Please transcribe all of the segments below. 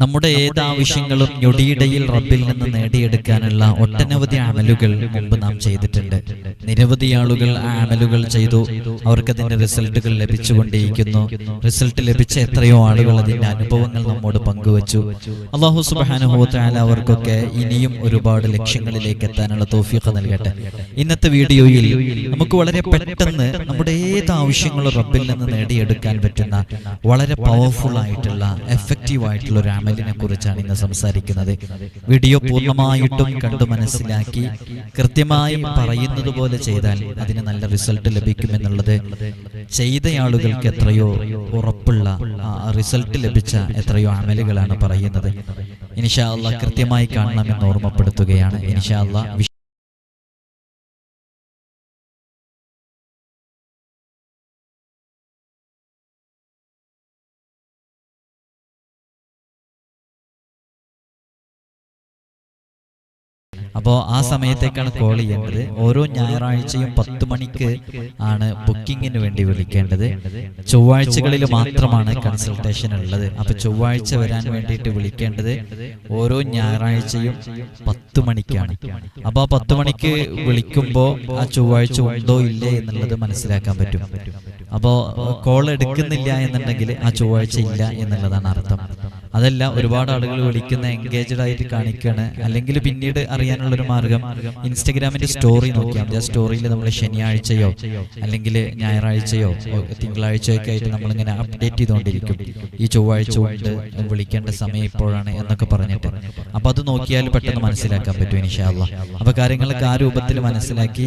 നമ്മുടെ ഏത് ആവശ്യങ്ങളും ഞൊടിയിടയിൽ റബ്ബിൽ നിന്ന് നേടിയെടുക്കാനുള്ള ഒട്ടനവധി ആമലുകൾ മുമ്പ് നാം ചെയ്തിട്ടുണ്ട്. നിരവധി ആളുകൾ ആ അമലുകൾ ചെയ്തു. അവർക്ക് അതിന്റെ റിസൾട്ടുകൾ ലഭിച്ചുകൊണ്ടേയിരിക്കുന്നു റിസൾട്ട് ലഭിച്ച എത്രയോ ആളുകൾ അതിന്റെ അനുഭവങ്ങൾ നമ്മോട് പങ്കുവച്ചു. അള്ളാഹു സുബാനുഭവത്തായ അവർക്കൊക്കെ ഇനിയും ഒരുപാട് ലക്ഷ്യങ്ങളിലേക്ക് എത്താനുള്ള തോഫീഖ് നൽകട്ടെ. ഇന്നത്തെ വീഡിയോയിൽ നമുക്ക് വളരെ പെട്ടെന്ന് നമ്മുടെ ഏത് ആവശ്യങ്ങളും റബ്ബിൽ നിന്ന് നേടിയെടുക്കാൻ പറ്റുന്ന വളരെ പവർഫുൾ ആയിട്ടുള്ള എഫക്റ്റീവ് ആയിട്ടുള്ള ഒരു അമലിനെ കുറിച്ചാണ് ഇന്ന് സംസാരിക്കുന്നത്. വീഡിയോ പൂർണമായിട്ടും കണ്ടു മനസ്സിലാക്കി കൃത്യമായി പറയുന്നത് പോലെ ചെയ്താൽ അതിന് നല്ല റിസൾട്ട് ലഭിക്കുമെന്നുള്ളത് ചെയ്ത ആളുകൾക്ക് എത്രയോ ഉറപ്പുള്ള റിസൾട്ട് ലഭിച്ച എത്രയോ അമലുകളാണ് പറയുന്നത്. ഇനിഷാ കൃത്യമായി കാണണമെന്ന് ഓർമ്മപ്പെടുത്തുകയാണ്. ഇനിഷാ അപ്പോൾ ആ സമയത്തേക്കാണ് കോൾ ചെയ്യേണ്ടത്. ഓരോ ഞായറാഴ്ചയും പത്ത് മണിക്ക് ആണ് ബുക്കിങ്ങിന് വേണ്ടി വിളിക്കേണ്ടത്. ചൊവ്വാഴ്ചകളിൽ മാത്രമാണ് കൺസൾട്ടേഷൻ ഉള്ളത്. അപ്പോൾ ചൊവ്വാഴ്ച വരാൻ വേണ്ടിയിട്ട് വിളിക്കേണ്ടത് ഓരോ ഞായറാഴ്ചയും പത്ത് മണിക്കാണ്. അപ്പോൾ ആ പത്ത് മണിക്ക് വിളിക്കുമ്പോൾ ആ ചൊവ്വാഴ്ച ഉണ്ടോ ഇല്ലേ എന്നുള്ളത് മനസ്സിലാക്കാൻ പറ്റും. അപ്പോൾ കോൾ എടുക്കുന്നില്ല എന്നുണ്ടെങ്കിൽ ആ ചൊവ്വാഴ്ച ഇല്ല എന്നുള്ളതാണ് അർത്ഥം. അതല്ല ഒരുപാട് ആളുകൾ വിളിക്കുന്ന എൻഗേജ്ഡ് ആയിട്ട് കാണിക്കുകയാണ് അല്ലെങ്കിൽ പിന്നീട് അറിയാനുള്ള ഒരു മാർഗം ഇൻസ്റ്റഗ്രാമിന്റെ സ്റ്റോറി നോക്കിയാൽ മതി. ആ സ്റ്റോറിയിൽ നമ്മൾ ശനിയാഴ്ചയോ അല്ലെങ്കിൽ ഞായറാഴ്ചയോ തിങ്കളാഴ്ചയോ ഒക്കെ ആയിട്ട് നമ്മളിങ്ങനെ അപ്ഡേറ്റ് ചെയ്തുകൊണ്ടിരിക്കും. ഈ ചൊവ്വാഴ്ച കൊണ്ട് വിളിക്കേണ്ട സമയം ഇപ്പോഴാണ് എന്നൊക്കെ പറഞ്ഞിട്ട്. അപ്പൊ അത് നോക്കിയാൽ പെട്ടെന്ന് മനസ്സിലാക്കാൻ പറ്റും ഇനിഷാല്ല അപ്പൊ കാര്യങ്ങളൊക്കെ ആ രൂപത്തിൽ മനസ്സിലാക്കി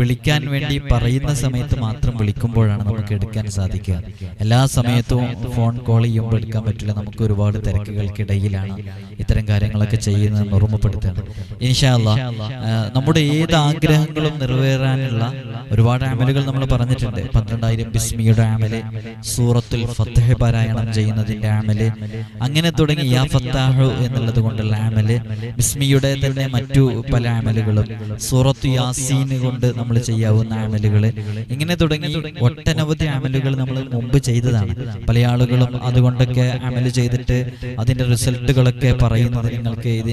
വിളിക്കാൻ വേണ്ടി പറയുന്ന സമയത്ത് മാത്രം വിളിക്കുമ്പോഴാണ് നമുക്ക് എടുക്കാൻ സാധിക്കുക. എല്ലാ സമയത്തും ഫോൺ കോൾ ചെയ്യുമ്പോൾ എടുക്കാൻ പറ്റില്ല. നമുക്ക് ഒരുപാട് തിരക്കുകൾക്കിടയിലാണ് ഇത്തരം കാര്യങ്ങളൊക്കെ ചെയ്യുന്നത് ഓർമ്മപ്പെടുത്തേണ്ടത് ഇൻഷാല്ല നമ്മുടെ ഏത് ആഗ്രഹങ്ങളും നിറവേറാനുള്ള ഒരുപാട് ആമലുകൾ നമ്മൾ പറഞ്ഞിട്ടുണ്ട്. പന്ത്രണ്ടായിരം ബിസ്മിയുടെ ആമൽ സൂറത്തുൽ ഫത്തഹ പാരായണം ചെയ്യുന്നതിന്റെ ആമൽ അങ്ങനെ തുടങ്ങി യാ ഫത്താഹു എന്നുള്ളത് കൊണ്ടുള്ള ആമൽ ബിസ്മിയുടെ തന്നെ മറ്റു പല ആമലുകളും സൂറത്ത് യാസീൻ കൊണ്ട് നമ്മൾ ചെയ്യാവുന്ന ആമലുകൾ ഇങ്ങനെ തുടങ്ങി ഒട്ടനവധി ആമലുകൾ നമ്മൾ മുമ്പ് ചെയ്തതാണ്. പല ആളുകളും അതുകൊണ്ടൊക്കെ അമൽ ചെയ്തിട്ട് അതിന്റെ റിസൾട്ടുകളൊക്കെ പറയുന്നത് നിങ്ങൾക്ക് ഇത്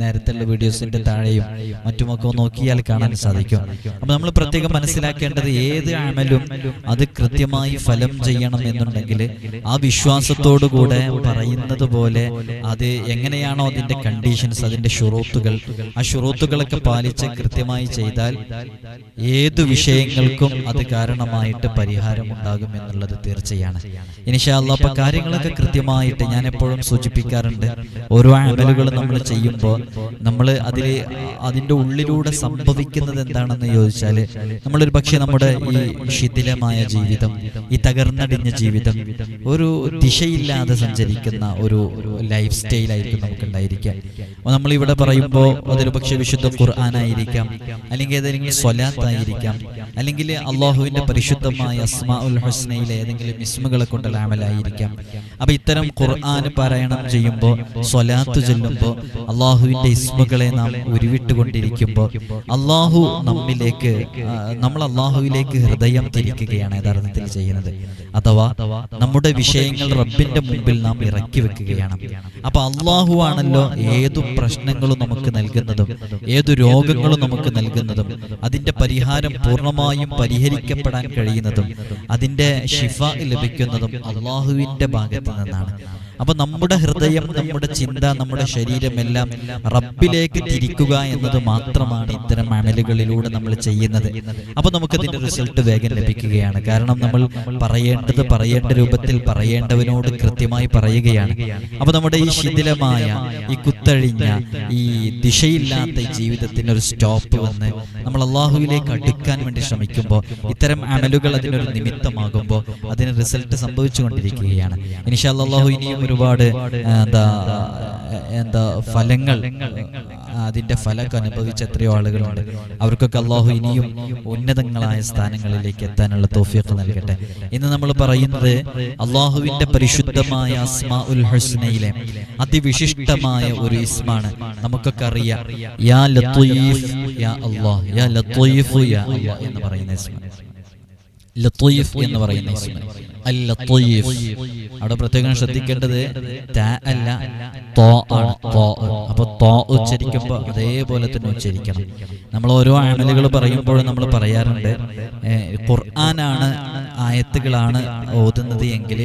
നേരത്തെ വീഡിയോസിന്റെ താഴെയും മറ്റുമൊക്കെ നോക്കിയാൽ കാണാൻ സാധിക്കും. അപ്പൊ നമ്മൾ പ്രത്യേകം മനസ്സിലാക്കേണ്ടത് ഏത് ആമലും അത് കൃത്യമായി ഫലം ചെയ്യണം എന്നുണ്ടെങ്കിൽ ആ വിശ്വാസത്തോടു കൂടെ പറയുന്നത് പോലെ അത് എങ്ങനെയാണോ അതിന്റെ കണ്ടീഷൻസ് അതിന്റെ ഷുറൂത്തുകൾ ആ ഷുറൂത്തുകളൊക്കെ പാലിച്ച് കൃത്യമായി ചെയ്താൽ ഏത് വിഷയങ്ങൾക്കും അത് കാരണമായിട്ട് പരിഹാരം ഉണ്ടാകും എന്നുള്ളത് തീർച്ചയാണ്. ഇനിഷാല്ല അപ്പൊ കാര്യങ്ങളൊക്കെ കൃത്യമായിട്ട് ഞാൻ എപ്പോഴും സൂചിപ്പിക്കാറുണ്ട്. ഓരോ അമലുകളും നമ്മൾ ചെയ്യുമ്പോൾ നമ്മൾ അതിൽ അതിന്റെ ഉള്ളിലൂടെ സംഭവിക്കുന്നത് എന്താണെന്ന് ചോദിച്ചാൽ നമ്മളൊരു പക്ഷേ നമ്മുടെ ഈ ശിഥിലമായ ജീവിതം ഈ തകർന്നടിഞ്ഞ ജീവിതം ഒരു ദിശയില്ലാതെ സഞ്ചരിക്കുന്ന ഒരു ലൈഫ് സ്റ്റൈലായിരിക്കും നമുക്ക് ഉണ്ടായിരിക്കാം നമ്മൾ ഇവിടെ പറയുമ്പോൾ അതൊരു പക്ഷേ വിശുദ്ധ ഖുർആാനായിരിക്കാം അല്ലെങ്കിൽ ഏതെങ്കിലും സ്വലാത്തായിരിക്കാം അല്ലെങ്കിൽ അള്ളാഹുവിന്റെ പരിശുദ്ധമായ അസ്മാ ഉൽ ഹുസ്നയിലെ ഏതെങ്കിലും ഇസ്മുകളെ കൊണ്ടുള്ള ആമലായിരിക്കാം അപ്പൊ ഇത്തരം ഖുർആൻ പാരായണം ചെയ്യുമ്പോൾ സ്വലാത്ത് ചൊല്ലുമ്പോൾ അള്ളാഹുവിന്റെ ഇസ്മുകളെ നാം ഉരുവിട്ടുകൊണ്ടിരിക്കുമ്പോൾ അള്ളാഹു നമ്മിലേക്ക് നമ്മൾ അള്ളാഹുവിലേക്ക് ഹൃദയം തിരിക്കുകയാണ് യഥാർത്ഥത്തിൽ ചെയ്യുന്നത്. അഥവാ നമ്മുടെ വിഷയങ്ങൾ റബ്ബിന്റെ മുമ്പിൽ നാം ഇറക്കി വെക്കുകയാണ്. അപ്പൊ അള്ളാഹു ആണല്ലോ ഏതു പ്രശ്നങ്ങളും നമുക്ക് നൽകുന്നതും ഏതു രോഗങ്ങളും നമുക്ക് നൽകുന്നതും അതിന്റെ പരിഹാരം പൂർണമായും പരിഹരിക്കപ്പെടാൻ കഴിയുന്നതും അതിന്റെ ഷിഫ ലഭിക്കുന്നതും അള്ളാഹുവിന്റെ ഭാഗത്ത് നിന്നാണ്. അപ്പൊ നമ്മുടെ ഹൃദയം നമ്മുടെ ചിന്ത നമ്മുടെ ശരീരം എല്ലാം റബ്ബിലേക്ക് തിരിക്കുക എന്നത് മാത്രമാണ് ഇത്തരം അമലുകളിലൂടെ നമ്മൾ ചെയ്യുന്നത്. അപ്പൊ നമുക്ക് അതിന്റെ റിസൾട്ട് വേഗം ലഭിക്കുകയാണ്. കാരണം നമ്മൾ പറയേണ്ടത് പറയേണ്ട രൂപത്തിൽ പറയേണ്ടവനോട് കൃത്യമായി പറയുകയാണ്. അപ്പൊ നമ്മുടെ ഈ ശിഥിലമായ ഈ കുത്തഴിഞ്ഞ ഈ ദിശയില്ലാത്ത ജീവിതത്തിന് ഒരു സ്റ്റോപ്പ് വന്ന് നമ്മൾ അള്ളാഹുവിലേക്ക് അടുക്കാൻ വേണ്ടി ശ്രമിക്കുമ്പോൾ ഇത്തരം അമലുകൾ അതിനൊരു നിമിത്തമാകുമ്പോൾ അതിന് റിസൾട്ട് സംഭവിച്ചുകൊണ്ടിരിക്കുകയാണ്. ഇനിഷാ അള്ളാഹു ഇനിയും ഒരുപാട് എന്താ എന്താ ഫലങ്ങൾ അതിന്റെ ഫലമൊക്കെ അനുഭവിച്ച എത്രയോ ആളുകളുണ്ട്. അവർക്കൊക്കെ അള്ളാഹു ഇനിയും ഉന്നതങ്ങളായ സ്ഥാനങ്ങളിലേക്ക് എത്താനുള്ള തോഫിയൊക്കെ നൽകട്ടെ. ഇന്ന് നമ്മൾ പറയുന്നത് അള്ളാഹുവിന്റെ പരിശുദ്ധമായ അസ്മാ ഉൽ ഹുസ്നയിലെ അതിവിശിഷ്ടമായ ഒരു ഇസ്മാണ്. നമുക്കൊക്കെ അറിയാം യാ ലത്തീഫ് യാ യാ ലത്തീഫ് യാ എന്ന് പറയുന്ന ഇസ്മ ലത്തീഫ് എന്ന് പറയുന്ന ഇസ്മ അൽ ലത്തീഫ് അവിടെ പ്രത്യേകം ശ്രദ്ധിക്കേണ്ടത് ത അല്ല തോ ആണ്. തോ അപ്പൊ തോ ഉച്ചരിക്കുമ്പോൾ അതേപോലെ തന്നെ ഉച്ചരിക്കണം. നമ്മൾ ഓരോ ആമലുകൾ പറയുമ്പോഴും നമ്മൾ പറയാറുണ്ട് ഖുർആാനാണ് ആയത്തുകളാണ് ഓതുന്നത് എങ്കിൽ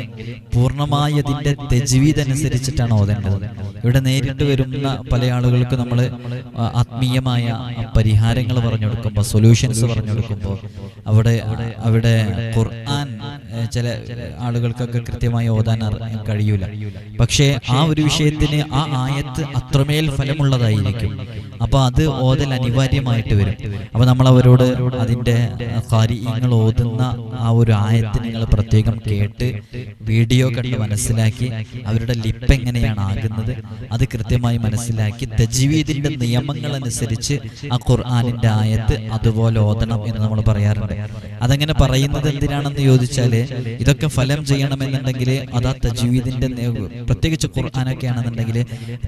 പൂർണമായി അതിന്റെ തെജ്വീദ് അനുസരിച്ചിട്ടാണ് ഓതേണ്ടത്. ഇവിടെ നേരിട്ട് വരുന്ന പല ആളുകൾക്ക് നമ്മൾ ആത്മീയമായ പരിഹാരങ്ങൾ പറഞ്ഞു കൊടുക്കുമ്പോൾ സൊല്യൂഷൻസ് പറഞ്ഞു കൊടുക്കുമ്പോൾ അവിടെ അവിടെ ഖുർആൻ ചില ആളുകൾക്കൊക്കെ കൃത്യമായി ഓതാൻ കഴിയൂല. പക്ഷേ ആ ഒരു വിഷയത്തിന് ആ ആയത്ത് അത്രമേൽ ഫലമുള്ളതായിരിക്കും. അപ്പൊ അത് ഓതൽ അനിവാര്യമായിട്ട് വരും. അപ്പൊ നമ്മൾ അവരോട് അതിന്റെ കാര്യങ്ങൾ ഓതുന്ന ആ ഒരു ആയത്ത് നിങ്ങൾ പ്രത്യേകം കേട്ട് വീഡിയോ കണ്ട് മനസ്സിലാക്കി അവരുടെ ലിപ്പ് എങ്ങനെയാണ് ആകുന്നത് അത് കൃത്യമായി മനസ്സിലാക്കി തജ്വീദിന്റെ നിയമങ്ങൾ അനുസരിച്ച് ആ ഖുർആാനിന്റെ ആയത്ത് അതുപോലെ ഓതണം എന്ന് നമ്മൾ പറയാറുണ്ട്. അതങ്ങനെ പറയുന്നത് എന്തിനാണെന്ന് ചോദിച്ചാൽ ഇതൊക്കെ ഫലം ചെയ്യണമെന്നുണ്ടെങ്കിൽ അത് ആ തജ്വീദിന്റെ നി- പ്രത്യേകിച്ച് ഖുർആാനൊക്കെ ആണെന്നുണ്ടെങ്കിൽ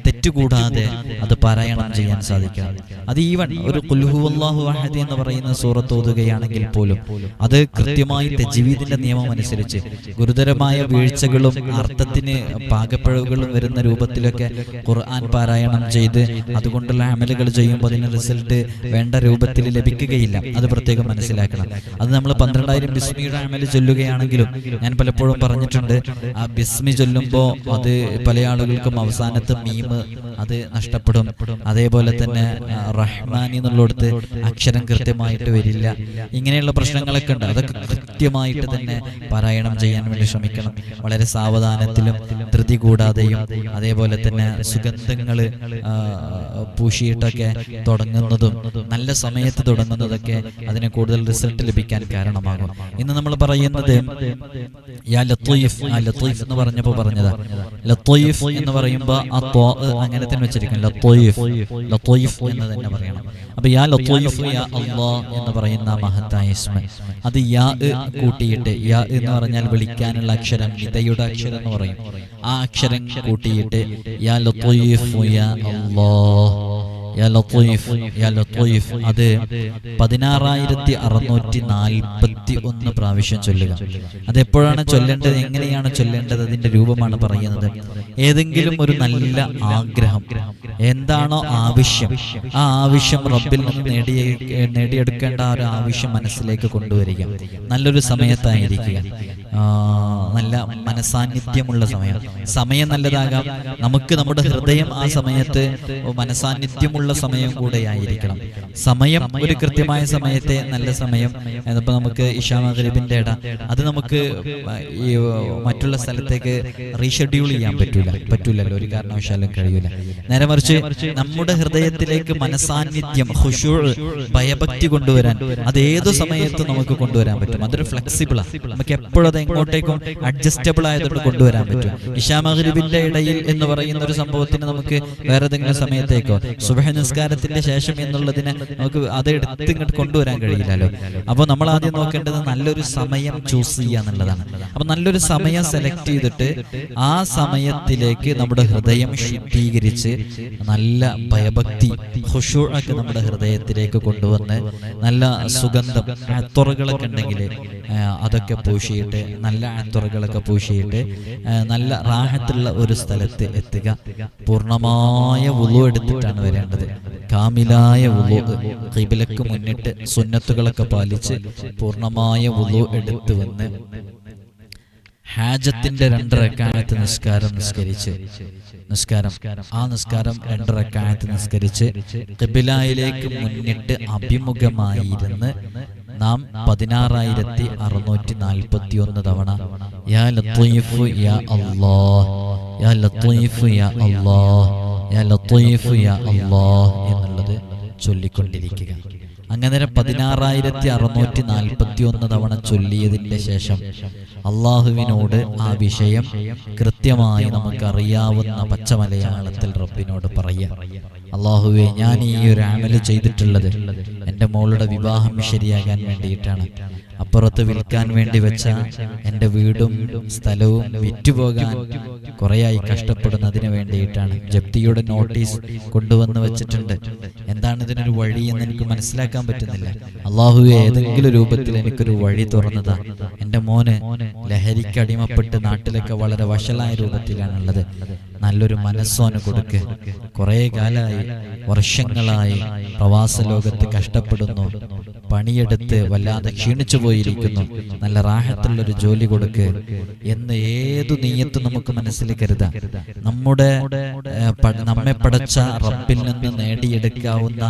തെറ്റുകൂടാതെ അത് പാരായണം ചെയ്യാൻ സാധിക്കണം അത് ഈവൻ ഒരു കുൽഹുവല്ലാഹു അഹദ് എന്ന് പറയുന്ന സൂറത്ത് ഓതുകയാണെങ്കിൽ പോലും അത് കൃത്യമായി തജ്വീദിന്റെ നിയമം അനുസരിച്ച് ഗുരുതരമായ വീഴ്ചകളും അർത്ഥത്തിന് പാകപ്പിഴവുകളും വരുന്ന രൂപത്തിലൊക്കെ ഖുർആൻ പാരായണം ചെയ്ത് അതുകൊണ്ടുള്ള അമലുകൾ ചെയ്യുമ്പോൾ അതിന് റിസൾട്ട് വേണ്ട രൂപത്തിൽ ലഭിക്കുകയില്ല. അത് പ്രത്യേകം മനസ്സിലാക്കണം. അത് നമ്മൾ പന്ത്രണ്ടായിരം ബിസ്മിയുടെ അമൽ ചൊല്ലുകയാണെങ്കിലും ഞാൻ പലപ്പോഴും പറഞ്ഞിട്ടുണ്ട് ആ ബിസ്മി ചൊല്ലുമ്പോൾ അത് പല ആളുകൾക്കും അവസാനത്തെ മീമ് അത് നഷ്ടപ്പെടും. അതേപോലെ തന്നെ ആ, റഹ്മാൻ എന്നുള്ളിടത്ത് അക്ഷരം കൃത്യമായിട്ട് വരില്ല. ഇങ്ങനെയുള്ള പ്രശ്നങ്ങളൊക്കെ ഉണ്ട്. അതൊക്കെ കൃത്യമായിട്ട് തന്നെ പാരായണം ചെയ്യാൻ വേണ്ടി ശ്രമിക്കണം. വളരെ സാവധാനത്തിലും ധൃതി കൂടാതെയും അതേപോലെ തന്നെ സുഗന്ധങ്ങൾ പൂശിയിട്ടൊക്കെ തുടങ്ങുന്നതും നല്ല സമയത്ത് തുടങ്ങുന്നതൊക്കെ അതിന് കൂടുതൽ റിസൾട്ട് ലഭിക്കാൻ കാരണമാകും. ഇന്ന് നമ്മൾ പറയുന്നത് യാ ലത്തീഫ് ആ ലത്തീഫ് എന്ന് പറഞ്ഞപ്പോൾ പറഞ്ഞതാ. ലത്തീഫ് എന്ന് പറയുമ്പോൾ ആ അങ്ങനെ തന്നെ വെച്ചിരിക്കും ലത്തീഫ് ലത്തീഫ്. എന്ന് തന്നെ പറയണം. അപ്പൊ യാ ലത്തീഫ് യാ അള്ളാ എന്ന് പറയുന്ന മഹത്തായ ഇസ്മ. അത് യാ കൂട്ടിയിട്ട് യാ എന്ന് പറഞ്ഞാൽ വിളിക്കാനുള്ള അക്ഷരം ഇതയുടെ അക്ഷരം എന്ന് പറയും. ആ അക്ഷരം കൂട്ടിയിട്ട് യാ ലത്തീഫ് യാ അള്ളാ അത് പതിനാറായിരത്തി അറുന്നൂറ്റി നാൽപ്പത്തി ഒന്ന് പ്രാവശ്യം ചൊല്ലുക. അത് എപ്പോഴാണ് ചൊല്ലേണ്ടത്? എങ്ങനെയാണ് ചൊല്ലേണ്ടത്? അതിന്റെ രൂപമാണ് പറയുന്നത്. ഏതെങ്കിലും ഒരു നല്ല ആഗ്രഹം. എന്താണോ ആവശ്യം. ആ ആവശ്യം റബ്ബിൽ നിന്ന് നേടിയ നേടിയെടുക്കേണ്ട ആ ഒരു ആവശ്യം മനസ്സിലേക്ക് കൊണ്ടുവരിക. നല്ലൊരു സമയത്തായിരിക്കുക. നല്ല മനസാന്നിധ്യമുള്ള സമയം. സമയം നല്ലതാകാം. നമുക്ക് നമ്മുടെ ഹൃദയം ആ സമയത്ത് മനസാന്നിധ്യമുള്ള സമയം കൂടെ ആയിരിക്കണം. സമയം ഒരു കൃത്യമായ സമയത്തെ നല്ല സമയം. ഇപ്പൊ നമുക്ക് ഇഷാ മഗ്രിബിന്റെ ഇട. അത് നമുക്ക് ഈ മറ്റുള്ള സ്ഥലത്തേക്ക് റീഷെഡ്യൂൾ ചെയ്യാൻ പറ്റൂല. പറ്റൂലല്ലോ. ഒരു കാരണവശാലും കഴിയൂല. നേരെ മറിച്ച് നമ്മുടെ ഹൃദയത്തിലേക്ക് മനസാന്നിധ്യം ഖുശൂഅ്, ഭയഭക്തി കൊണ്ടുവരാൻ അത് ഏതു സമയത്ത് നമുക്ക് കൊണ്ടുവരാൻ പറ്റും. അതൊരു ഫ്ലെക്സിബിളാണ് നമുക്ക് എപ്പോഴും അത് എങ്ങോട്ടേക്കും അഡ്ജസ്റ്റബിൾ ആയതുകൊണ്ട് കൊണ്ടുവരാൻ പറ്റും. ഇഷാമഹരിബിന്റെ ഇടയിൽ എന്ന് പറയുന്ന ഒരു സംഭവത്തിന് നമുക്ക് വേറെ ഏതെങ്കിലും സമയത്തേക്കോ? സുബഹ നിസ്കാരത്തിന്റെ ശേഷം എന്നുള്ളതിനെ നമുക്ക് അത് എടുത്ത് ഇങ്ങോട്ട് കൊണ്ടുവരാൻ കഴിയില്ലല്ലോ. അപ്പോൾ നമ്മൾ ആദ്യം നോക്കേണ്ടത് നല്ലൊരു സമയം ചൂസ് ചെയ്യുക എന്നുള്ളതാണ്. അപ്പൊ നല്ലൊരു സമയം സെലക്ട് ചെയ്തിട്ട് ആ സമയത്തിലേക്ക് നമ്മുടെ ഹൃദയം ശുദ്ധീകരിച്ച് നല്ല ഭയഭക്തി ഹുഷൂഴൊക്കെ നമ്മുടെ ഹൃദയത്തിലേക്ക് കൊണ്ടുവന്ന് നല്ല സുഗന്ധം തുറകളൊക്കെ ഉണ്ടെങ്കിൽ അതൊക്കെ പൂശിയിട്ട് നല്ല അന്തറുകളൊക്കെ പൂശിയിട്ട് നല്ല റാഹത്തുള്ള ഒരു സ്ഥലത്ത് എത്തുക. പൂർണമായ ഉളു എടുത്തിട്ടാണ് വരേണ്ടത്. കാമിലായ ഉളു കിബിലക്ക് മുന്നിട്ട് സുന്നത്തുകളൊക്കെ പാലിച്ച് പൂർണമായ ഉളു എടുത്തു വന്ന് ഹാജത്തിന്റെ രണ്ടരക്കാലത്ത് നിസ്കാരം നിസ്കരിച്ച് നിസ്കാരം ആ നിസ്കാരം രണ്ടരക്കാലത്ത് നിസ്കരിച്ച് കിബിലായിലേക്ക് മുന്നിട്ട് അഭിമുഖമായിരുന്ന് നാം പതിനാറായിരത്തി അറുന്നൂറ്റി നാൽപ്പത്തി ഒന്ന് തവണ യാ ലത്തീഫ് യാ അല്ലാ യാ ലത്തീഫ് യാ അല്ലാ യാ ലത്തീഫ് യാ അല്ലാ എന്നുള്ളത് ചൊല്ലിക്കൊണ്ടിരിക്കുക. അങ്ങനെ പതിനാറായിരത്തി അറുന്നൂറ്റി നാൽപ്പത്തി ഒന്ന് തവണ ചൊല്ലിയതിന്റെ ശേഷം അള്ളാഹുവിനോട് ആ വിഷയം കൃത്യമായി നമുക്കറിയാവുന്ന പച്ചമലയാളത്തിൽ റബ്ബിനോട് പറയാം അള്ളാഹുവെ ഞാൻ ഈ ഒരു ആമൽ ചെയ്തിട്ടുള്ളത് എന്റെ മോളുടെ വിവാഹം ശരിയാകാൻ വേണ്ടിയിട്ടാണ്. അപ്പുറത്ത് വിൽക്കാൻ വേണ്ടി വെച്ച എന്റെ വീടും സ്ഥലവും വിറ്റുപോകാൻ കുറേയായി കഷ്ടപ്പെടുന്നതിന് വേണ്ടിയിട്ടാണ്. ജപ്തിയുടെ നോട്ടീസ് കൊണ്ടുവന്ന് വെച്ചിട്ടുണ്ട്. എന്താണ് ഇതിനൊരു വഴി എന്ന് എനിക്ക് മനസ്സിലാക്കാൻ പറ്റുന്നില്ല. അള്ളാഹു ഏതെങ്കിലും രൂപത്തിൽ എനിക്കൊരു വഴി തുറന്നതാ. എന്റെ മോന് ലഹരിക്ക് അടിമപ്പെട്ട് നാട്ടിലൊക്കെ വളരെ വഷളായ രൂപത്തിലാണുള്ളത്. നല്ലൊരു മനസ്സോന് കൊടുക്ക്. കുറേ കാലമായി വർഷങ്ങളായി പ്രവാസ ലോകത്ത് കഷ്ടപ്പെടുന്നു. പണിയെടുത്ത് വല്ലാതെ ക്ഷീണിച്ചു പോയിരിക്കുന്നു. നല്ല റാഹത്തുള്ളൊരു ജോലി കൊടുക്ക്. എന്ന് ഏതു നീയത്ത് നമുക്ക് മനസ്സിൽ കരുതാം നമ്മുടെ നമ്മെ പടച്ച റബ്ബിൽ നിന്ന് നേടിയെടുക്കാവുന്ന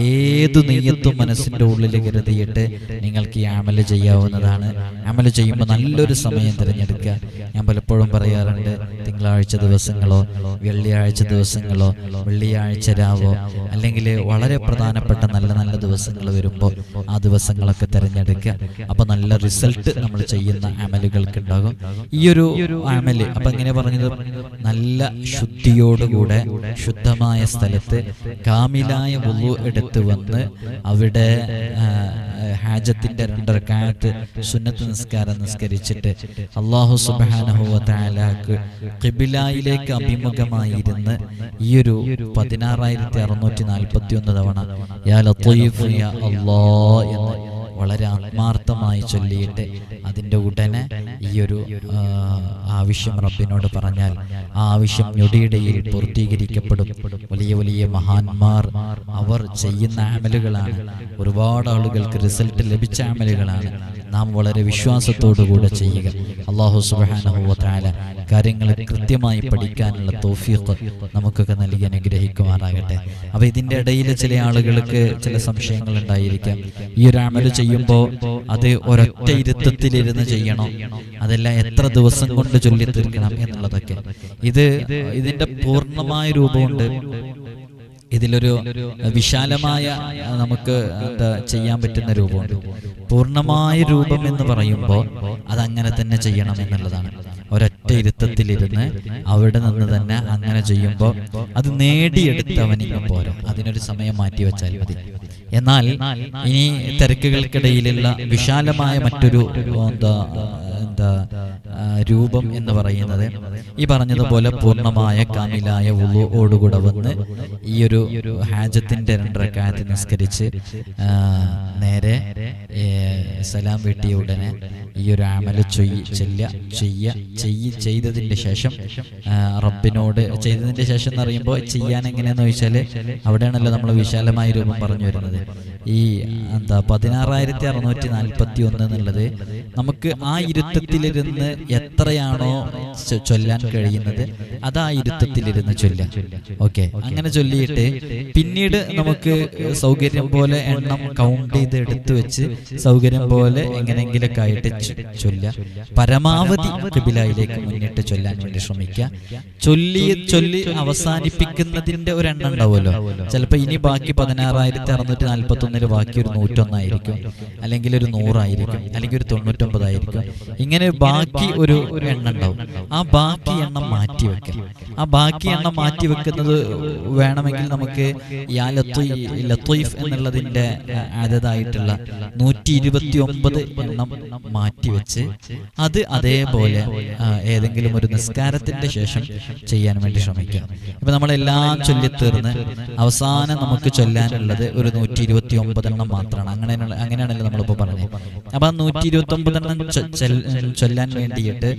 ഏതു നീയത്തും മനസ്സിന്റെ ഉള്ളിൽ കരുതിയിട്ട് നിങ്ങൾക്ക് ഈ അമൽ ചെയ്യാവുന്നതാണ്. അമൽ ചെയ്യുമ്പോൾ നല്ലൊരു സമയം തിരഞ്ഞെടുക്കുക. ഞാൻ പലപ്പോഴും പറയാറുണ്ട് തിങ്കളാഴ്ച ദിവസങ്ങളോ വെള്ളിയാഴ്ച ദിവസങ്ങളോ വെള്ളിയാഴ്ച രാവോ അല്ലെങ്കിൽ വളരെ പ്രധാനപ്പെട്ട നല്ല നല്ല ദിവസങ്ങൾ വരുമ്പോൾ ആ ദിവസങ്ങളൊക്കെ തിരഞ്ഞെടുക്കുക. അപ്പൊ നല്ല റിസൾട്ട് നമ്മൾ ചെയ്യുന്ന അമലുകൾക്ക് ഉണ്ടാകും ഈ ഒരു അമൽ അപ്പൊ എങ്ങനെ പറഞ്ഞത്? നല്ല ശുദ്ധിയോടുകൂടെ ശുദ്ധമായ സ്ഥലത്ത് കാമിലായ വുളു എടുത്തു വന്ന് അവിടെ ഹാജത്തിന്റെ രണ്ടരക്കാലത്ത് സുന്നത്ത് നിസ്കാരം നിസ്കരിച്ചിട്ട് അള്ളാഹു സുബാനഹുവലാക്ക് കിബിലായിലേക്ക് അഭിമുഖമായിരുന്ന് ഈ ഒരു പതിനാറായിരത്തി അറുന്നൂറ്റി നാൽപ്പത്തി ഒന്ന് തവണ യാ യാ അല്ലാ എന്ന് വളരെ ആത്മാർത്ഥമായി ചൊല്ലിയിട്ട് അതിന്റെ ഉടനെ ഈ ഒരു ആവശ്യം റബ്ബിനോട് പറഞ്ഞാൽ ആ ആവശ്യം ഞൊടിയിടയിൽ പൂർത്തീകരിക്കപ്പെടും. വലിയ വലിയ മഹാന്മാർ അവർ ചെയ്യുന്ന ആമലുകളാണ് ഒരുപാട് ആളുകൾക്ക് റിസൾട്ട് ലഭിച്ച ആമലുകളാണ് നാം വളരെ വിശ്വാസത്തോടുകൂടെ ചെയ്യുക. അള്ളാഹു സുബാനഹുല കാര്യങ്ങൾ കൃത്യമായി പഠിക്കാനുള്ള തോഫീഖ് നമുക്കൊക്കെ നൽകി അനുഗ്രഹിക്കുവാനാകട്ടെ അപ്പൊ ഇതിന്റെ ഇടയിൽ ചില ആളുകൾക്ക് ചില സംശയങ്ങൾ ഉണ്ടായിരിക്കാം. ഈ ഒരു അമൽ ചെയ്യുമ്പോൾ അത് ഒരൊറ്റ ഇരുത്തത്തിലിരുന്ന് ചെയ്യണോ. അതെല്ലാം എത്ര ദിവസം കൊണ്ട് ചൊല്ലി തീർക്കണം എന്നുള്ളതൊക്കെ. ഇത് ഇതിന്റെ പൂർണമായ രൂപമുണ്ട്. ഇതിലൊരു വിശാലമായ നമുക്ക് എന്താ ചെയ്യാൻ പറ്റുന്ന രൂപമുണ്ട്. പൂർണമായ രൂപം എന്ന് പറയുമ്പോൾ അതങ്ങനെ തന്നെ ചെയ്യണം എന്നുള്ളതാണ്. ഒരൊറ്റ ഇരുത്തത്തിലിരുന്ന് അവിടെ നിന്ന് തന്നെ അങ്ങനെ ചെയ്യുമ്പോൾ അത് നേടിയെടുത്തവനിങ്ങ് പോരാ. അതിനൊരു സമയം മാറ്റി വെച്ചാൽ മതി. എന്നാൽ ഇനി തിരക്കുകൾക്കിടയിലുള്ള വിശാലമായ മറ്റൊരു എന്താ എന്താ രൂപം എന്ന് പറയുന്നത്. ഈ പറഞ്ഞതുപോലെ പൂർണമായ കാമിലായ ഉളുവോടുകൂടെ വന്ന് ഈ ഒരു ഹാജത്തിന്റെ രണ്ടരക്കാലത്ത് നിസ്കരിച്ച് നേരെ സലാം വീട്ടിയ ഉടനെ ഈ ഒരു ആമല ചൊയ്യ ചെല്ല ചെയ്യ ചെയ്യ ചെയ്തതിന്റെ ശേഷം റബ്ബിനോട് ചെയ്തതിന്റെ ശേഷം എന്ന് പറയുമ്പോൾ ചെയ്യാൻ എങ്ങനെയാന്ന് ചോദിച്ചാൽ അവിടെയാണല്ലോ നമ്മൾ വിശാലമായ രൂപം പറഞ്ഞു വരുന്നത്. ഈ എന്താ പതിനാറായിരത്തി അറുന്നൂറ്റി നാൽപ്പത്തി ഒന്ന് എന്നുള്ളത് നമുക്ക് ആ ഇരുത്തത്തിലിരുന്ന് എത്രയാണോ ചൊല്ലാൻ കഴിയുന്നത് അത് ഇരുത്തത്തിലിരുന്ന് ചൊല്ലാം ഓക്കെ. അങ്ങനെ ചൊല്ലിയിട്ട് പിന്നീട് നമുക്ക് സൗകര്യം പോലെ എണ്ണം കൗണ്ട് ചെയ്ത് എടുത്തു വെച്ച് സൗകര്യം പോലെ എങ്ങനെങ്കിലൊക്കെ ആയിട്ട് ചൊല്ലുക. പരമാവധി കിബിലായിലേക്ക് മുന്നിട്ട് ചൊല്ലാൻ വേണ്ടി ശ്രമിക്കുക. ചൊല്ലി ചൊല്ലി അവസാനിപ്പിക്കുന്നതിന്റെ ഒരു എണ്ണം ഉണ്ടാവുമല്ലോ. ചിലപ്പോ ഇനി ബാക്കി പതിനാറായിരത്തി അറുന്നൂറ്റി നാൽപ്പത്തി ഒന്നിൽ ബാക്കി ഒരു നൂറ്റൊന്നായിരിക്കും. അല്ലെങ്കിൽ ഒരു നൂറായിരിക്കും. അല്ലെങ്കിൽ ഒരു തൊണ്ണൂറ്റൊമ്പതായിരിക്കും. ഇങ്ങനെ ബാക്കി ഒരു എണ്ണ ഉണ്ടാവും. ആ ബാക്കി എണ്ണം മാറ്റി വെക്കാം ആ ബാക്കി എണ്ണം മാറ്റി വെക്കുന്നത് വേണമെങ്കിൽ നമുക്ക് യാ എന്നുള്ളതിന്റെ അതതായിട്ടുള്ള നൂറ്റി ഇരുപത്തി ഒമ്പത് എണ്ണം മാറ്റി വെച്ച് അത് അതേപോലെ ഏതെങ്കിലും ഒരു നിസ്കാരത്തിന്റെ ശേഷം ചെയ്യാൻ വേണ്ടി ശ്രമിക്കാം. ഇപ്പൊ നമ്മളെല്ലാം ചൊല്ലിത്തീർന്ന് അവസാനം നമുക്ക് ചൊല്ലാനുള്ളത് ഒരു നൂറ്റി ഇരുപത്തി ഒമ്പതെണ്ണം മാത്രമാണ്. അങ്ങനെ അങ്ങനെയാണല്ലോ നമ്മളിപ്പോ പറഞ്ഞത്. അപ്പൊ ആ നൂറ്റി ഇരുപത്തി ഒമ്പതെണ്ണം ചൊല്ലാൻ വേണ്ടിയിട്ട്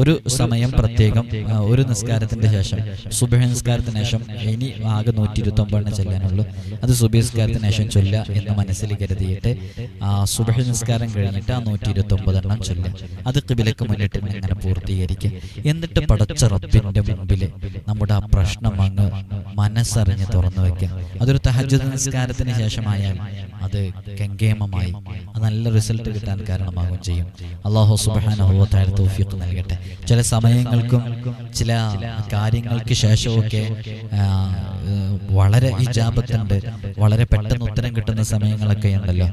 ഒരു സമയം പ്രത്യേകം ഒരു നിസ്കാരത്തിന്റെ ശേഷം സുബഹ നിസ്കാരത്തിന് ശേഷം ഇനി ആകെ നൂറ്റി ഇരുപത്തി ഒമ്പതെണ്ണം ചെല്ലാനുള്ളൂ. അത് സുബഹ നിസ്കാരത്തിന് ശേഷം ചൊല്ല എന്ന് മനസ്സിൽ കരുതിയിട്ട് സുബഹ നിസ്കാരം കഴിഞ്ഞിട്ട് ആ നൂറ്റി ഇരുപത്തി ഒമ്പതെണ്ണം ചൊല്ല അത് കിബിലക്ക് മുന്നിട്ട് അങ്ങനെ പൂർത്തീകരിക്കുക. എന്നിട്ട് പടച്ച റബ്ബിന്റെ മുമ്പിൽ നമ്മുടെ ആ പ്രശ്നം അങ്ങ് മനസ്സറിഞ്ഞ് തുറന്നു വെക്കുക. അതൊരു തഹജുദ് നിസ്കാരത്തിന് ശേഷമായാൽ അത് ഗംഗേമമായി. നല്ല റിസൾട്ട് കിട്ടാൻ കാരണമാകുകയും ചെയ്യും. അള്ളാഹു സുബാനുഭവത്തായ തോഫിയൊക്കെ നൽകട്ടെ. ചില സമയങ്ങൾക്കും ചില കാര്യങ്ങൾക്ക് ശേഷമൊക്കെ വളരെ ഇജാപത്തുണ്ട് വളരെ പെട്ടെന്ന് ഉത്തരം കിട്ടുന്ന സമയങ്ങളൊക്കെ ഉണ്ടല്ലോ.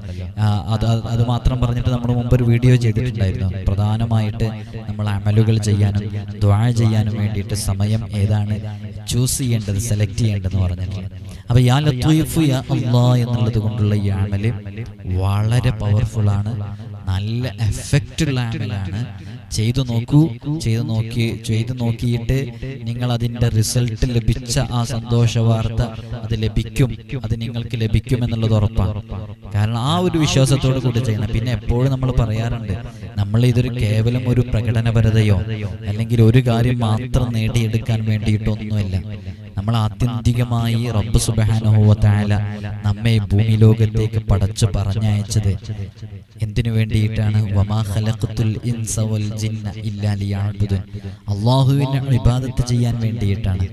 അത് അത് മാത്രം പറഞ്ഞിട്ട് നമ്മൾ മുമ്പ് ഒരു വീഡിയോ ചെയ്തിട്ടുണ്ടായിരുന്നു. പ്രധാനമായിട്ട് നമ്മൾ അമലുകൾ ചെയ്യാനും ദ്വാ ചെയ്യാനും വേണ്ടിയിട്ട് സമയം ഏതാണ് ചൂസ് ചെയ്യേണ്ടത് സെലക്ട് ചെയ്യേണ്ടതെന്ന് പറഞ്ഞിട്ടുള്ളത് അപ്പൊ യാ ലത്തീഫു എന്നുള്ളത് കൊണ്ടുള്ള ഈ അമൽ വളരെ പവർഫുൾ ആണ്. നല്ല എഫക്റ്റ് ഉള്ള ആണ്. ചെയ്തു നോക്കൂ ചെയ്തു നോക്കി ചെയ്തു നോക്കിയിട്ട് നിങ്ങൾ അതിന്റെ റിസൾട്ട് ലഭിച്ച ആ സന്തോഷ വാർത്ത അത് ലഭിക്കും അത് നിങ്ങൾക്ക് ലഭിക്കും എന്നുള്ളത് ഉറപ്പാണ്. കാരണം ആ ഒരു വിശ്വാസത്തോട് കൂടി ചെയ്യണം പിന്നെ എപ്പോഴും നമ്മൾ പറയാറുണ്ട് നമ്മൾ ഇതൊരു കേവലം ഒരു പ്രകടനപരതയോ അല്ലെങ്കിൽ ഒരു കാര്യം മാത്രം നേടിയെടുക്കാൻ വേണ്ടിയിട്ടൊന്നുമല്ല. നമ്മൾ ആത്യന്തികമായി റബ്ബ് സുബാനുഭവത്തായ നമ്മെ ഭൂമി ലോകത്തേക്ക് പടച്ചു പറഞ്ഞയച്ചത്. എന്തിനു വേണ്ടിയിട്ടാണ്? അള്ളാഹുവിനെ ഇബാദത്ത് ചെയ്യാൻ വേണ്ടിയിട്ടാണ്.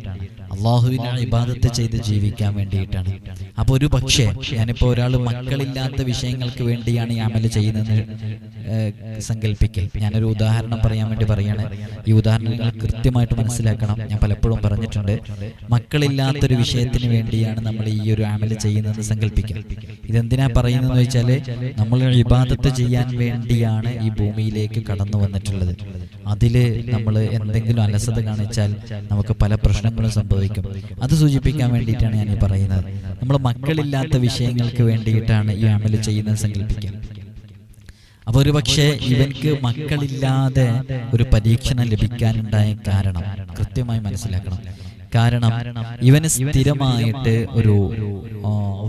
അള്ളാഹുവിനെ ഇബാദത്ത് ചെയ്ത് ജീവിക്കാൻ വേണ്ടിയിട്ടാണ്. അപ്പൊ ഒരു പക്ഷേ ഞാനിപ്പോ ഒരാൾ മക്കളില്ലാത്ത വിഷയങ്ങൾക്ക് വേണ്ടിയാണ് ഈ അമൽ ചെയ്യുന്നത് സങ്കല്പിക്കൽ ഞാനൊരു ഉദാഹരണം പറയാൻ വേണ്ടി പറയാണ്. ഈ ഉദാഹരണങ്ങൾ കൃത്യമായിട്ട് മനസ്സിലാക്കണം. ഞാൻ പലപ്പോഴും പറഞ്ഞിട്ടുണ്ട്. മക്കളില്ലാത്തൊരു വിഷയത്തിന് വേണ്ടിയാണ് നമ്മൾ ഈ ഒരു അമൽ ചെയ്യുന്നതെന്ന് സങ്കല്പിക്കുക ഇതെന്തിനാ പറയുന്നതെന്ന് വെച്ചാൽ നമ്മൾ ഇബാദത്ത് ചെയ്യാൻ വേണ്ടിയാണ് ഈ ഭൂമിയിലേക്ക് കടന്നു വന്നിട്ടുള്ളത്. അതിൽ നമ്മൾ എന്തെങ്കിലും അലസത കാണിച്ചാൽ നമുക്ക് പല പ്രശ്നങ്ങളും സംഭവിക്കും. അത് സൂചിപ്പിക്കാൻ വേണ്ടിയിട്ടാണ് ഞാൻ പറയുന്നത്. നമ്മൾ മക്കളില്ലാത്ത വിഷയങ്ങൾക്ക് വേണ്ടിയിട്ടാണ് ഈ അമൽ ചെയ്യുന്നത് സങ്കല്പിക്കുക. അപ്പൊ ഒരു പക്ഷേ ഇവൻക്ക് മക്കളില്ലാതെ ഒരു പരീക്ഷണം ലഭിക്കാനുണ്ടായ കാരണം കൃത്യമായി മനസ്സിലാക്കണം. കാരണം ഇവന് സ്ഥിരമായിട്ട് ഒരു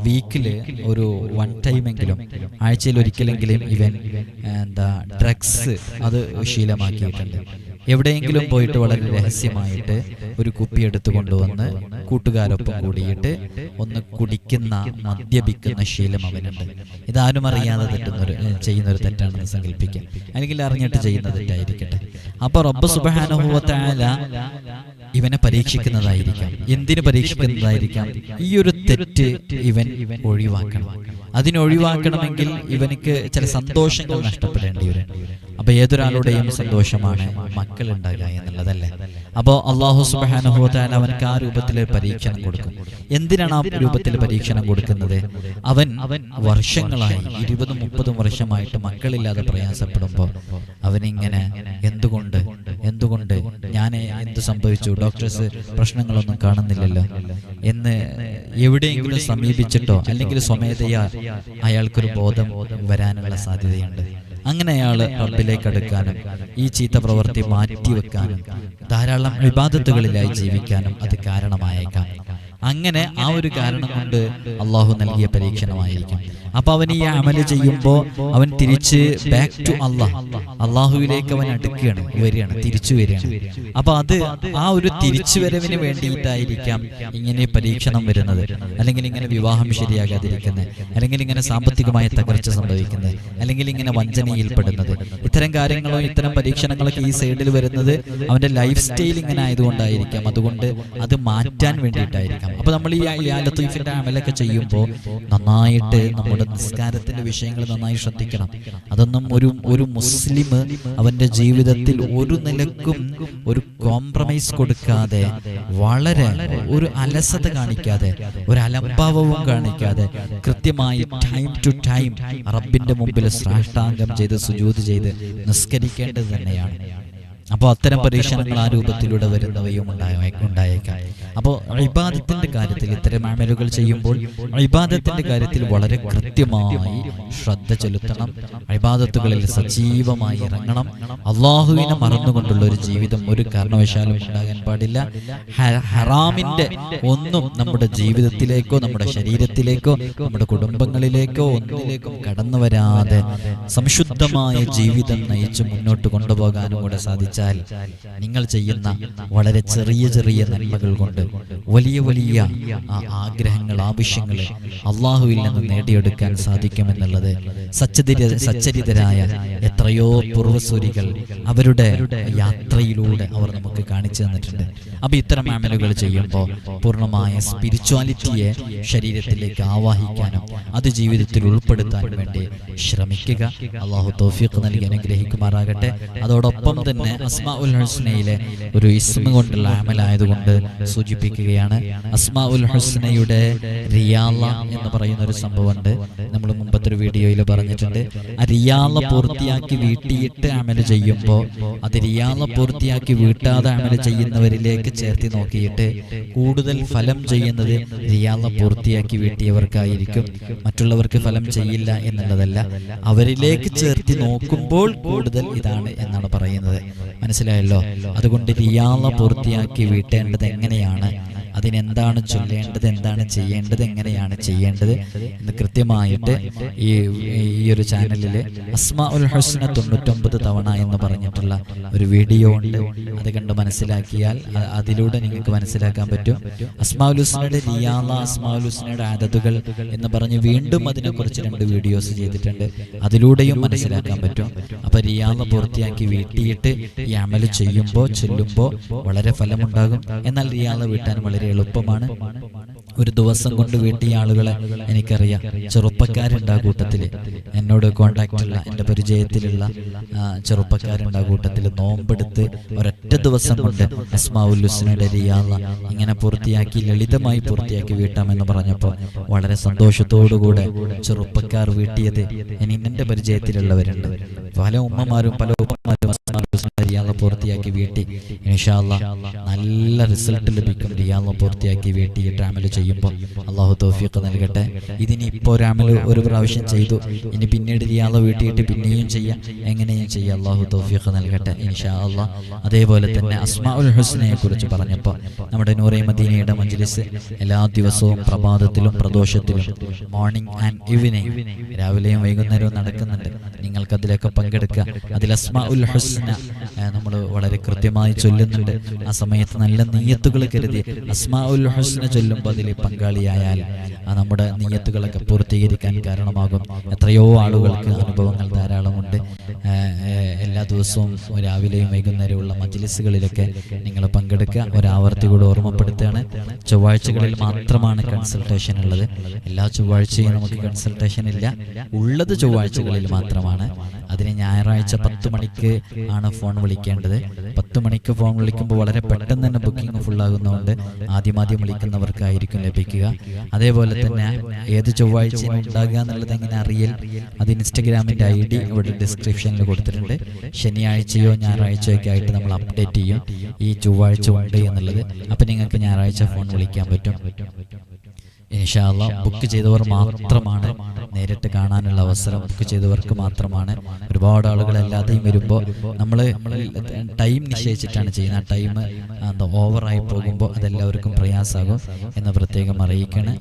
വീക്കിൽ ഒരു വൺ ടൈമെങ്കിലും ആഴ്ചയിൽ ഒരിക്കലെങ്കിലും ഇവൻ എന്താ ഡ്രഗ്സ് അത് ശീലമാക്കിയിട്ടുണ്ട്. എവിടെയെങ്കിലും പോയിട്ട് വളരെ രഹസ്യമായിട്ട് ഒരു കുപ്പി എടുത്തു കൊണ്ടുവന്ന് കൂട്ടുകാരൊപ്പം കൂടിയിട്ട് ഒന്ന് കുടിക്കുന്ന മദ്യപിക്കുന്ന ശീലം അവനുണ്ട്. ഇതാരും അറിയാതെ തെറ്റുന്നൊരു ചെയ്യുന്നൊരു തെറ്റാണെന്ന് സങ്കല്പിക്കാം. അല്ലെങ്കിൽ അറിഞ്ഞിട്ട് ചെയ്യുന്ന തെറ്റായിരിക്കട്ടെ. അപ്പൊ റബ്ബ് സുബാനുഭവത്തായ ഇവനെ പരീക്ഷിക്കുന്നതായിരിക്കാം. എന്തിനു പരീക്ഷിക്കുന്നതായിരിക്കാം? ഈ ഒരു തെറ്റ് ഇവൻ ഒഴിവാക്കണം. അതിനൊഴിവാക്കണമെങ്കിൽ ഇവനിക്ക് ചില സന്തോഷങ്ങൾ നഷ്ടപ്പെടേണ്ടി വരും. അപ്പൊ ഏതൊരാളുടെയും സന്തോഷമാണ് മക്കൾ ഉണ്ടാകുക എന്നുള്ളതല്ലേ? അപ്പൊ അള്ളാഹു സുബാനുഭവത്താൽ അവനക്ക് ആ രൂപത്തിൽ പരീക്ഷണം കൊടുക്കും. എന്തിനാണ് ആ രൂപത്തിൽ പരീക്ഷണം കൊടുക്കുന്നത്? അവൻ വർഷങ്ങളായി ഇരുപതും മുപ്പതും വർഷമായിട്ട് മക്കളില്ലാതെ പ്രയാസപ്പെടുമ്പോൾ അവനിങ്ങനെ എന്തുകൊണ്ട് എന്തുകൊണ്ട് ഞാൻ എന്ത് സംഭവിച്ചു? ഡോക്ടേഴ്സ് പ്രശ്നങ്ങളൊന്നും കാണുന്നില്ലല്ലോ എന്ന് എവിടെയെങ്കിലും സമീപിച്ചിട്ടോ അല്ലെങ്കിൽ സ്വമേധയാ അയാൾക്കൊരു ബോധം വരാനുള്ള സാധ്യതയുണ്ട്. അങ്ങനെ അയാൾ റബ്ബിലേക്ക് അടുക്കാനും ഈ ചീത്ത പ്രവൃത്തി മാറ്റിവെക്കാനും ധാരാളം വിവാദത്തുകളിലായി ജീവിക്കാനും അത് കാരണമായേക്കാം. അങ്ങനെ ആ ഒരു കാരണം കൊണ്ട് അള്ളാഹു നൽകിയ പരീക്ഷണമായിരിക്കും. അപ്പൊ അവൻ ഈ അമൽ ചെയ്യുമ്പോൾ അവൻ തിരിച്ച് ബാക്ക് ടു അള്ളാഹ് അള്ളാഹുവിലേക്ക് അവൻ അടുക്കുകയാണ് വരികയാണ് തിരിച്ചു വരികയാണ്. അപ്പൊ അത് ആ ഒരു തിരിച്ചു വരവിന് വേണ്ടിയിട്ടായിരിക്കാം ഇങ്ങനെ പരീക്ഷണം വരുന്നത്. അല്ലെങ്കിൽ ഇങ്ങനെ വിവാഹം ശരിയാകാതിരിക്കുന്നത്. അല്ലെങ്കിൽ ഇങ്ങനെ സാമ്പത്തികമായ തകർച്ച സംഭവിക്കുന്നത്. അല്ലെങ്കിൽ ഇങ്ങനെ വഞ്ചനയിൽപ്പെടുന്നത് ഇത്തരം കാര്യങ്ങളോ ഇത്തരം പരീക്ഷണങ്ങളൊക്കെ ഈ സൈഡിൽ വരുന്നത് അവന്റെ ലൈഫ് സ്റ്റൈൽ ഇങ്ങനെ ആയതുകൊണ്ടായിരിക്കാം. അതുകൊണ്ട് അത് മാറ്റാൻ വേണ്ടിയിട്ടായിരിക്കാം. അപ്പൊ നമ്മൾ ഈ ലത്തീഫിന്റെ അമലൊക്കെ ചെയ്യുമ്പോൾ നന്നായിട്ട് നമ്മുടെ നിസ്കാരത്തിന്റെ വിഷയങ്ങൾ നന്നായി ശ്രദ്ധിക്കണം. അതൊന്നും ഒരു ഒരു മുസ്ലിം അവന്റെ ജീവിതത്തിൽ ഒരു നിലക്കും ഒരു കോംപ്രമൈസ് കൊടുക്കാതെ വളരെ ഒരു അലസത കാണിക്കാതെ ഒരു അലംഭാവവും കാണിക്കാതെ കൃത്യമായി ടൈം ടു ടൈം റബ്ബിന്റെ മുമ്പിൽ ശ്രാഷ്ടാംഗം ചെയ്ത് സുജൂത് ചെയ്ത് നിസ്കരിക്കേണ്ടത് തന്നെയാണ്. അപ്പോൾ അത്തരം പരീക്ഷണങ്ങൾ ആ രൂപത്തിലൂടെ വരുന്നവയും ഉണ്ടായ ഉണ്ടായേക്കാം. അപ്പോൾ ഇബാദത്തിന്റെ കാര്യത്തിൽ ഇത്തരം അമലുകൾ ചെയ്യുമ്പോൾ ഇബാദത്തിന്റെ കാര്യത്തിൽ വളരെ കൃത്യമായി ശ്രദ്ധ ചെലുത്തണം. ഇബാദത്തുകളിൽ സജീവമായി ഇറങ്ങണം. അള്ളാഹുവിനെ മറന്നുകൊണ്ടുള്ള ഒരു ജീവിതം ഒരു കാരണവശാലും ഉണ്ടാകാൻ പാടില്ല. ഹറാമിന്റെ ഒന്നും നമ്മുടെ ജീവിതത്തിലേക്കോ നമ്മുടെ ശരീരത്തിലേക്കോ നമ്മുടെ കുടുംബങ്ങളിലേക്കോ ഒന്നിലേക്കും കടന്നു വരാതെ സംശുദ്ധമായ ജീവിതം നയിച്ച് മുന്നോട്ട് കൊണ്ടുപോകാനും കൂടെ സാധിച്ചാൽ നിങ്ങൾ ചെയ്യുന്ന വളരെ ചെറിയ ചെറിയ നന്മകൾ കൊണ്ട് വലിയ വലിയ ആഗ്രഹങ്ങൾ ആവശ്യങ്ങൾ അള്ളാഹുവിൽ നിന്ന് നേടിയെടുക്കാൻ സാധിക്കുമെന്നുള്ളത് സച്ചരിത സച്ചരിതരായ എത്രയോ പൂർവസൂരികൾ അവരുടെ യാത്രയിലൂടെ അവർ നമുക്ക് കാണിച്ചു തന്നിട്ടുണ്ട്. അപ്പൊ ഇത്തരം മാമലുകൾ ചെയ്യുമ്പോൾ പൂർണമായ സ്പിരിച്വാലിറ്റിയെ ശരീരത്തിലേക്ക് ആവാഹിക്കാനും അത് ജീവിതത്തിൽ ഉൾപ്പെടുത്താനും വേണ്ടി ശ്രമിക്കുക. അള്ളാഹു തോഫിക്ക് നൽകി അനുഗ്രഹിക്കുമാറാകട്ടെ. അതോടൊപ്പം തന്നെ അസ്മാ ഉൽ ഹസ്നയിലെ ഒരു ഇസ്മ കൊണ്ടുള്ള അമലായതുകൊണ്ട് സൂചി സൂചിപ്പിക്കുകയാണ് അസ്മാഉൽ ഹുസ്നയുടെ റിയാല എന്ന് പറയുന്ന ഒരു സംഭവമുണ്ട്. നമ്മൾ മുമ്പത്തെ ഒരു വീഡിയോയിൽ പറഞ്ഞിട്ടുണ്ട്. ആ റിയാല പൂർത്തിയാക്കി വീട്ടിയിട്ട് അമൽ ചെയ്യുമ്പോൾ അത് റിയാല പൂർത്തിയാക്കി വീട്ടാതെ അമൽ ചെയ്യുന്നവരിലേക്ക് ചേർത്തി നോക്കിയിട്ട് കൂടുതൽ ഫലം ചെയ്യുന്നത് റിയാല പൂർത്തിയാക്കി വീട്ടിയവർക്കായിരിക്കും. മറ്റുള്ളവർക്ക് ഫലം ചെയ്യില്ല എന്നുള്ളതല്ല അവരിലേക്ക് ചേർത്തി നോക്കുമ്പോൾ കൂടുതൽ ഇതാണ് എന്നാണ് പറയുന്നത്. മനസ്സിലായല്ലോ? അതുകൊണ്ട് റിയാല പൂർത്തിയാക്കി വീട്ടേണ്ടത് എങ്ങനെയാണ്? ആണ് അതിനെന്താണ് ചൊല്ലേണ്ടത്? എന്താണ് ചെയ്യേണ്ടത്? എങ്ങനെയാണ് ചെയ്യേണ്ടത്? എന്ന് കൃത്യമായിട്ട് ഈ ഈ ഒരു ചാനലിൽ അസ്മാ ഉൽ ഹസ്ന തൊണ്ണൂറ്റൊമ്പത് തവണ എന്ന് പറഞ്ഞിട്ടുള്ള ഒരു വീഡിയോ ഉണ്ട്. അത് കണ്ട് മനസ്സിലാക്കിയാൽ അതിലൂടെ നിങ്ങൾക്ക് മനസ്സിലാക്കാൻ പറ്റും. അസ്മാ ഉൽ ഹുസ്നയുടെ റിയാല അസ്മാ ഉൽ ഹുസ്നയുടെ ആദത്തുകൾ എന്ന് പറഞ്ഞ് വീണ്ടും അതിനെക്കുറിച്ച് രണ്ട് വീഡിയോസ് ചെയ്തിട്ടുണ്ട്. അതിലൂടെയും മനസ്സിലാക്കാൻ പറ്റും. അപ്പൊ റിയാല പൂർത്തിയാക്കി വീട്ടിയിട്ട് ഈ അമൽ ചെയ്യുമ്പോൾ ചൊല്ലുമ്പോൾ വളരെ ഫലമുണ്ടാകും. എന്നാൽ റിയാല വീട്ടാൻ വളരെ എളുപ്പമാണ്. ഒരു ദിവസം കൊണ്ട് വീട്ടിയ ആളുകളെ എനിക്കറിയാം. ചെറുപ്പക്കാരുണ്ട് ആ കൂട്ടത്തിൽ എന്നോട് കോണ്ടാക്റ്റുള്ള എന്റെ പരിചയത്തിലുള്ള ചെറുപ്പക്കാരുണ്ട് ആ കൂട്ടത്തിൽ നോമ്പെടുത്ത് ഒരൊറ്റ ദിവസം കൊണ്ട് അസ്മാവുല്ലുസിനയുടെ റിയാള ഇങ്ങനെ പൂർത്തിയാക്കി ലളിതമായി പൂർത്തിയാക്കി വീട്ടാമെന്ന് പറഞ്ഞപ്പോൾ വളരെ സന്തോഷത്തോടുകൂടെ ചെറുപ്പക്കാർ വീട്ടിയത് ഇനി എന്റെ പരിചയത്തിലുള്ളവരുണ്ട്. പല ഉമ്മമാരും പല ഉപ്പമാരും റിയാല പൂർത്തിയാക്കി വീട്ടി. ഇൻഷാല്ല നല്ല റിസൾട്ട് ലഭിക്കും റിയാല പൂർത്തിയാക്കി വീട്ടിയിട്ട് അമൽ ചെയ്യുമ്പോൾ അള്ളാഹു തോഫിയൊക്കെ നൽകട്ടെ. ഇതിനി ഇപ്പോൾ ഒരു ഒരു പ്രാവശ്യം ചെയ്തു. ഇനി പിന്നീട് റിയാല വീട്ടിയിട്ട് പിന്നെയും ചെയ്യാം. എങ്ങനെയും ചെയ്യാം. അള്ളാഹു തോഫിയൊക്കെ നൽകട്ടെ. ഇൻഷാ അതേപോലെ തന്നെ അസ്മാ ഉൽ ഹുസ്നയെ കുറിച്ച് പറഞ്ഞപ്പോൾ നമ്മുടെ നൂറേ മദീനയുടെ മജ്ലിസ് എല്ലാ ദിവസവും പ്രഭാതത്തിലും പ്രദോഷത്തിലും മോർണിംഗ് ആൻഡ് ഈവനിങ് രാവിലെയും വൈകുന്നേരവും നടക്കുന്നുണ്ട്. നിങ്ങൾക്ക് അതിലൊക്കെ പങ്കെടുക്കുക. അതിൽ അസ്മാ ഉൽ ഹുസ്ന നമ്മൾ വളരെ കൃത്യമായി ചൊല്ലുന്നുണ്ട്. ആ സമയത്ത് നല്ല നീയത്തുകൾ കരുതി അസ്മാ ഉൽ ഹുസ്ന ചൊല്ലുമ്പോൾ അതിൽ പങ്കാളിയായാൽ ആ നമ്മുടെ നീയത്തുകളൊക്കെ പൂർത്തീകരിക്കാൻ കാരണമാകും. എത്രയോ ആളുകൾക്ക് അനുഭവങ്ങൾ ധാരാളമുണ്ട്. എല്ലാ ദിവസവും രാവിലെയും വൈകുന്നേരമുള്ള മജ്ലിസുകളിലൊക്കെ നിങ്ങൾ പങ്കെടുക്കുക. ഒരാവർത്തി കൂടെ ഓർമ്മപ്പെടുത്തുകയാണ്. ചൊവ്വാഴ്ചകളിൽ മാത്രമാണ് കൺസൾട്ടേഷൻ ഉള്ളത്. എല്ലാ ചൊവ്വാഴ്ചയും നമുക്ക് കൺസൾട്ടേഷൻ ഇല്ല. ഉള്ളത് ചൊവ്വാഴ്ചകളിൽ മാത്രമാണ്. അതിന് ഞായറാഴ്ച പത്ത് മണിക്ക് ആണ് ഫോൺ വിളിക്കേണ്ടത്. പത്ത് മണിക്ക് ഫോൺ വിളിക്കുമ്പോൾ വളരെ പെട്ടെന്ന് തന്നെ ബുക്കിംഗ് ഫുൾ ആകുന്നതുകൊണ്ട് ആദ്യമാദ്യം ആദ്യം വിളിക്കുന്നവർക്കായിരിക്കും ലഭിക്കുക. അതേപോലെ തന്നെ ഏത് ചൊവ്വാഴ്ചയും ഉണ്ടാകുക എന്നുള്ളത് എങ്ങനെ അറിയൽ അത് ഇൻസ്റ്റഗ്രാമിന്റെ ഐ ഡി ഇവിടെ ഡിസ്ക്രിപ്ഷനിൽ കൊടുത്തിട്ടുണ്ട്. ശനിയാഴ്ചയോ ഞായറാഴ്ചയോ ഒക്കെ ആയിട്ട് നമ്മൾ അപ്ഡേറ്റ് ചെയ്യും. ഈ ചൊവ്വാഴ്ച ഉണ്ട് എന്നുള്ളത്. അപ്പം നിങ്ങൾക്ക് ഞായറാഴ്ച ഫോൺ വിളിക്കാൻ പറ്റും. ഇൻഷാല്ല ബുക്ക് ചെയ്തവർ മാത്രമാണ് നേരിട്ട് കാണാനുള്ള അവസരം ബുക്ക് ചെയ്തവർക്ക് മാത്രമാണ്. ഒരുപാട് ആളുകൾ അല്ലാതെയും വരുമ്പോൾ നമ്മൾ ടൈം നിശ്ചയിച്ചിട്ടാണ് ചെയ്യുന്നത്. ആ ടൈം എന്താ ഓവറായി പോകുമ്പോൾ അതെല്ലാവർക്കും പ്രയാസമാകും എന്ന് പ്രത്യേകം അറിയിക്കണം.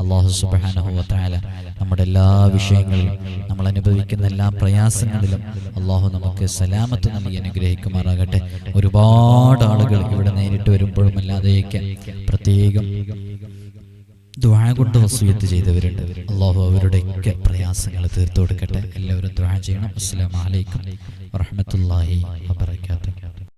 അള്ളാഹു തആല നമ്മുടെ എല്ലാ വിഷയങ്ങളിലും നമ്മൾ അനുഭവിക്കുന്ന എല്ലാ പ്രയാസങ്ങളിലും അള്ളാഹു നമുക്ക് സലാമത്ത് നൽകി അനുഗ്രഹിക്കുമാറാകട്ടെ. ഒരുപാട് ആളുകൾ ഇവിടെ നേരിട്ട് വരുമ്പോഴും അല്ലാതെയൊക്കെ പ്രത്യേകം ദ്വാഴ കൊണ്ട് വസൂയത്ത് ചെയ്തവരുണ്ട്. അള്ളാഹു അവരുടെയൊക്കെ പ്രയാസങ്ങൾ തീർത്തു കൊടുക്കട്ടെ. എല്ലാവരും ദ്വാഴ ചെയ്യണം. അസ്സലാമു അലൈക്കും വറഹ്മത്തുള്ളാഹി വബറകാതുഹു.